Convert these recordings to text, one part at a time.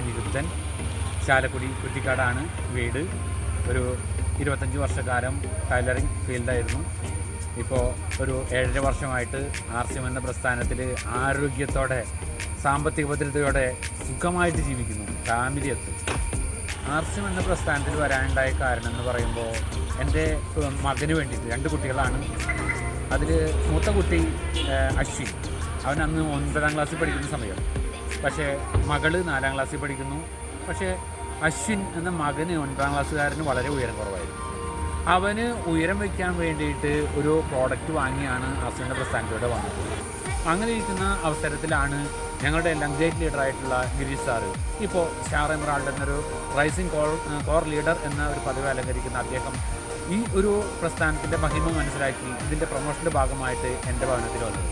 അനിരുദ്ധൻ ചാലക്കുടി കുറ്റിക്കാടാണ് വീട്. ഒരു ഇരുപത്തഞ്ച് വർഷക്കാലം ടൈലറിംഗ് ഫീൽഡായിരുന്നു. ഇപ്പോൾ ഒരു ഏഴര വർഷമായിട്ട് ആർ സി എം എന്ന പ്രസ്ഥാനത്തിൽ ആരോഗ്യത്തോടെ സാമ്പത്തിക ഭദ്രതയോടെ സുഖമായിട്ട് ജീവിക്കുന്നു. ഫാമിലി എത്തും ആർ സി എം എന്ന പ്രസ്ഥാനത്തിൽ വരാനുണ്ടായ കാരണം എന്ന് പറയുമ്പോൾ എന്റെ മകന് വേണ്ടിയിട്ട് രണ്ട് കുട്ടികളാണ്. അതിൽ മൂത്ത കുട്ടി അശ്വിൻ. അവൻ അന്ന് ഒൻപതാം ക്ലാസ്സിൽ പഠിക്കുന്ന സമയം. പക്ഷേ മകൾ നാലാം ക്ലാസ്സിൽ പഠിക്കുന്നു. പക്ഷേ അശ്വിൻ എന്ന മകന് ഒൻപതാം ക്ലാസ്സുകാരന് വളരെ ഉയരം കുറവായിരുന്നു അവന് ഉയരം വയ്ക്കാൻ വേണ്ടിയിട്ട് ഒരു പ്രോഡക്റ്റ് വാങ്ങിയാണ് അശ്വിന്റെ പ്രസ്ഥാനത്തിലൂടെ വന്നത്. അങ്ങനെ ഇരിക്കുന്ന അവസരത്തിലാണ് ഞങ്ങളുടെ എല്ലാം ഗ്രേറ്റ് ലീഡറായിട്ടുള്ള ഗിരീഷ് സാറ് ഇപ്പോൾ സ്റ്റാർ എമറാൾഡ് എന്നൊരു റൈസിംഗ് കോർ കോർ ലീഡർ എന്ന ഒരു പദവി അലങ്കരിക്കുന്ന അദ്ദേഹം ഈ ഒരു പ്രസ്ഥാനത്തിന്റെ മഹിമ മനസ്സിലാക്കി ഇതിന്റെ പ്രൊമോഷന്റെ ഭാഗമായിട്ട് എന്റെ ഭവനത്തിൽ വന്നത്.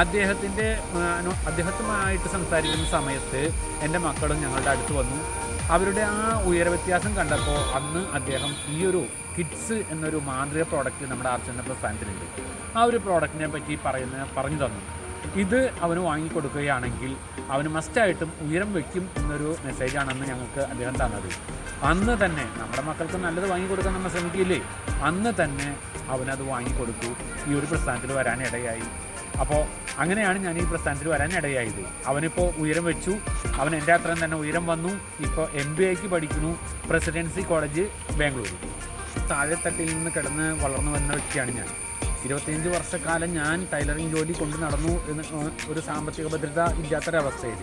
അദ്ദേഹത്തിന്റെ അദ്ദേഹത്തുമായിട്ട് സംസാരിക്കുന്ന സമയത്ത് എന്റെ മക്കളും ഞങ്ങളുടെ അടുത്ത് വന്നു. അവരുടെ ആ ഉയര വ്യത്യാസം കണ്ടപ്പോൾ അന്ന് അദ്ദേഹം ഈ ഒരു കിഡ്സ് എന്നൊരു മാന്ത്രിക പ്രോഡക്റ്റ് നമ്മുടെ ആർച്ചന്റെ പ്രസ്ഥാനത്തിലുണ്ട്. ആ ഒരു പ്രോഡക്റ്റിനെ പറ്റി പറയുന്ന പറഞ്ഞു തന്നു. ഇത് അവന് വാങ്ങിക്കൊടുക്കുകയാണെങ്കിൽ അവന് മസ്റ്റായിട്ടും ഉയരം വയ്ക്കും എന്നൊരു മെസ്സേജാണെന്ന് ഞങ്ങൾക്ക് അദ്ദേഹം തന്നത്. അന്ന് തന്നെ നമ്മുടെ മക്കൾക്ക് നല്ലത് വാങ്ങിക്കൊടുക്കാൻ നമ്മൾ ശ്രമിക്കില്ലേ? അന്ന് തന്നെ അവനത് വാങ്ങിക്കൊടുത്തു. ഈ ഒരു പ്രസ്ഥാനത്തിൽ വരാൻ ഇടയായി. അപ്പോൾ അങ്ങനെയാണ് ഞാൻ ഈ പ്രസ്ഥാനത്തിൽ വരാൻ ഇടയായത് അവനിപ്പോൾ ഉയരം വെച്ചു. അവൻ എന്റെ അത്രയും തന്നെ ഉയരം വന്നു. ഇപ്പോൾ എം ബി എക്ക് പഠിക്കുന്നു. പ്രസിഡൻസി കോളേജ് ബാംഗ്ലൂർ താഴെത്തട്ടിൽ നിന്ന് കിടന്ന് വളർന്നു വന്ന വ്യക്തിയാണ് ഞാൻ. ഇരുപത്തിയഞ്ച് വർഷക്കാലം ഞാൻ ടൈലറിംഗ് ജോലി കൊണ്ടു നടന്നു എന്ന് ഒരു സാമ്പത്തിക ഭദ്രത ഇല്ലാത്തൊരവസ്ഥയിൽ.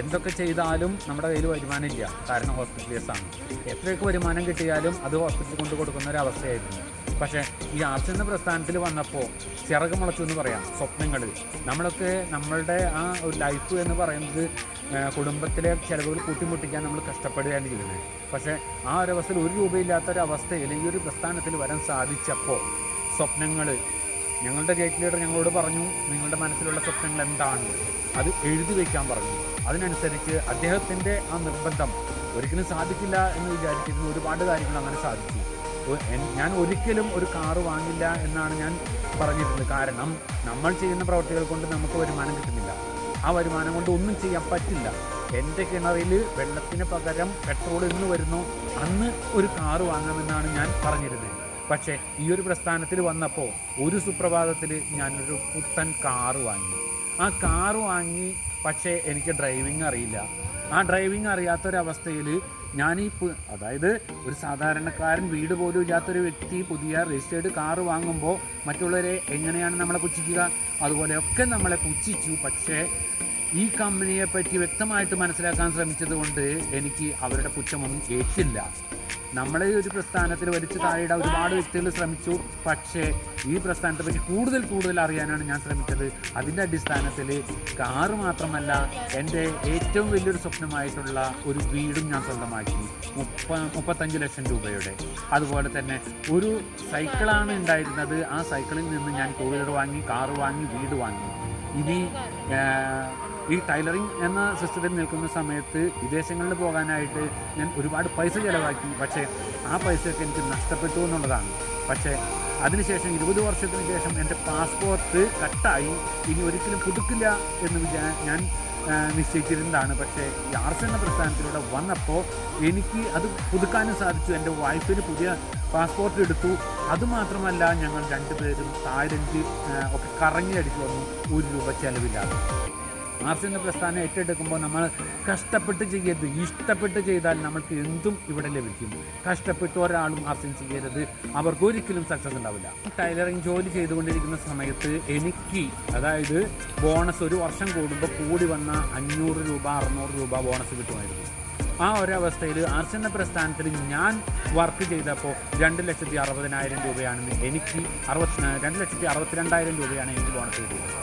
എന്തൊക്കെ ചെയ്താലും നമ്മുടെ കയ്യിൽ വരുമാനമില്ല. കാരണം ഹോസ്പിറ്റൽ കേസാണ് എത്രയൊക്കെ വരുമാനം കിട്ടിയാലും അത് ഹോസ്പിറ്റലിൽ കൊണ്ട് കൊടുക്കുന്ന ഒരു അവസ്ഥയായിരുന്നു. പക്ഷേ ഈ ആർട്സ് എന്ന പ്രസ്ഥാനത്തിൽ വന്നപ്പോൾ ചിറക് മുളച്ചു എന്ന് പറയാം സ്വപ്നങ്ങൾ. നമ്മളൊക്കെ നമ്മളുടെ ആ ഒരു ലൈഫ് എന്ന് പറയുന്നത് കുടുംബത്തിലെ ചിലവുകൾ കൂട്ടിമുട്ടിക്കാൻ നമ്മൾ കഷ്ടപ്പെടുകയാണ് ചെയ്യുന്നത്. പക്ഷേ ആ ഒരു ഒരു രൂപയില്ലാത്ത ഒരു അവസ്ഥയിൽ ഈ ഒരു പ്രസ്ഥാനത്തിൽ വരാൻ സാധിച്ചപ്പോൾ സ്വപ്നങ്ങൾ ഞങ്ങളുടെ ഗേറ്റ് ലീഡർ ഞങ്ങളോട് പറഞ്ഞു നിങ്ങളുടെ മനസ്സിലുള്ള സ്വപ്നങ്ങൾ എന്താണ്? അത് എഴുതി വയ്ക്കാൻ പറഞ്ഞു. അതിനനുസരിച്ച് അദ്ദേഹത്തിന്റെ ആ നിർബന്ധം ഒരിക്കലും സാധിക്കില്ല എന്ന് വിചാരിച്ചിരുന്ന ഒരുപാട് കാര്യങ്ങൾ അങ്ങനെ സാധിച്ചു. ഞാൻ ഒരിക്കലും ഒരു കാറ് വാങ്ങില്ല എന്നാണ് ഞാൻ പറഞ്ഞിരുന്നത്. കാരണം നമ്മൾ ചെയ്യുന്ന പ്രവർത്തികൾ കൊണ്ട് നമുക്ക് വരുമാനം കിട്ടുന്നില്ല. ആ വരുമാനം കൊണ്ട് ഒന്നും ചെയ്യാൻ പറ്റില്ല. എന്റെ കിണറിൽ വെള്ളത്തിന് പകരം പെട്രോൾ ഇന്ന് വരുന്നു. അന്ന് ഒരു കാറ് വാങ്ങാമെന്നാണ് ഞാൻ പറഞ്ഞിരുന്നത്. പക്ഷേ ഈ ഒരു പ്രസ്ഥാനത്തിൽ വന്നപ്പോൾ ഒരു സുപ്രഭാതത്തിൽ ഞാനൊരു പുത്തൻ കാറ് വാങ്ങി. ആ കാറ് വാങ്ങി പക്ഷേ എനിക്ക് ഡ്രൈവിംഗ് അറിയില്ല. ആ ഡ്രൈവിംഗ് അറിയാത്തൊരവസ്ഥയിൽ ഞാൻ ഈ അതായത് ഒരു സാധാരണക്കാരൻ വീട് പോലും ഇല്ലാത്തൊരു വ്യക്തി പുതിയ രജിസ്റ്റേർഡ് കാറ് വാങ്ങുമ്പോൾ മറ്റുള്ളവരെ എങ്ങനെയാണ് നമ്മളെ പുച്ഛിക്കുക? അതുപോലെയൊക്കെ നമ്മളെ പുച്ഛിച്ചു. പക്ഷേ ഈ കമ്പനിയെ പറ്റി വ്യക്തമായിട്ട് മനസ്സിലാക്കാൻ ശ്രമിച്ചത് കൊണ്ട് എനിക്ക് അവരുടെ പുച്ഛമൊന്നും ഏറ്റില്ല. നമ്മളെ ഒരു പ്രസ്ഥാനത്തിൽ വലിച്ചു താഴെയിടാൻ ഒരുപാട് വ്യക്തികൾ ശ്രമിച്ചു. പക്ഷേ ഈ പ്രസ്ഥാനത്തെ പറ്റി കൂടുതൽ കൂടുതൽ അറിയാനാണ് ഞാൻ ശ്രമിച്ചത്. അതിന്റെ അടിസ്ഥാനത്തിൽ കാറ് മാത്രമല്ല എന്റെ ഏറ്റവും വലിയൊരു സ്വപ്നമായിട്ടുള്ള ഒരു വീടും ഞാൻ സ്വന്തമാക്കി. മുപ്പ മുപ്പത്തഞ്ച് ലക്ഷം രൂപയുടെ. അതുപോലെ തന്നെ ഒരു സൈക്കിളാണ് ഉണ്ടായിരുന്നത്. ആ സൈക്കിളിൽ നിന്ന് ഞാൻ ടൂ വീലർ വാങ്ങി കാറ് വാങ്ങി വീട് വാങ്ങി. ഇനി ഈ ടൈലറിംഗ് എന്ന സിസ്റ്റത്തിൽ നിൽക്കുന്ന സമയത്ത് വിദേശങ്ങളിൽ പോകാനായിട്ട് ഞാൻ ഒരുപാട് പൈസ ചിലവാക്കി. പക്ഷേ ആ പൈസയൊക്കെ എനിക്ക് നഷ്ടപ്പെട്ടു എന്നുള്ളതാണ്. പക്ഷേ അതിനുശേഷം ഇരുപത് വർഷത്തിന് ശേഷം എന്റെ പാസ്പോർട്ട് കട്ടായി. ഇനി ഒരിക്കലും പുതുക്കില്ല എന്ന് വിചാ ഞാൻ നിശ്ചയിച്ചിരുന്നതാണ്. പക്ഷേ യാർസ് എന്ന പ്രസ്ഥാനത്തിലൂടെ വന്നപ്പോൾ എനിക്ക് അത് പുതുക്കാനും സാധിച്ചു. എന്റെ വൈഫിന് പുതിയ പാസ്പോർട്ട് എടുത്തു. അതുമാത്രമല്ല ഞങ്ങൾ രണ്ടുപേരും തായ്ലൻഡ് ഒക്കെ കറങ്ങി അടിച്ചു വന്നു. ഒരു രൂപ ചെലവില്ലാതെ. ആർട്സ് പ്രസ്ഥാനം ഏറ്റെടുക്കുമ്പോൾ നമ്മൾ കഷ്ടപ്പെട്ട് ചെയ്യരുത്. ഇഷ്ടപ്പെട്ട് ചെയ്താൽ നമ്മൾക്ക് എന്തും ഇവിടെ ലഭിക്കും. കഷ്ടപ്പെട്ട് ഒരാളും ആർസിൻ ചെയ്യരുത്. അവർക്ക് ഒരിക്കലും സക്സസ് ഉണ്ടാവില്ല. ടൈലറിങ് ജോലി ചെയ്തുകൊണ്ടിരിക്കുന്ന സമയത്ത് എനിക്ക് അതായത് ബോണസ് ഒരു വർഷം കൂടുമ്പോൾ കൂടി വന്ന അഞ്ഞൂറ് രൂപ അറുന്നൂറ് രൂപ ബോണസ് കിട്ടുമായിരുന്നു. ആ ഒരവസ്ഥയിൽ ആർട്സ് എന്ന പ്രസ്ഥാനത്തിൽ ഞാൻ വർക്ക് ചെയ്തപ്പോൾ രണ്ട് ലക്ഷത്തി അറുപതിനായിരം രൂപയാണെന്ന് എനിക്ക് അറുപത്തി രണ്ട് ലക്ഷത്തി അറുപത്തിരണ്ടായിരം രൂപയാണ് എനിക്ക് ബോണസ് കിട്ടിയത്.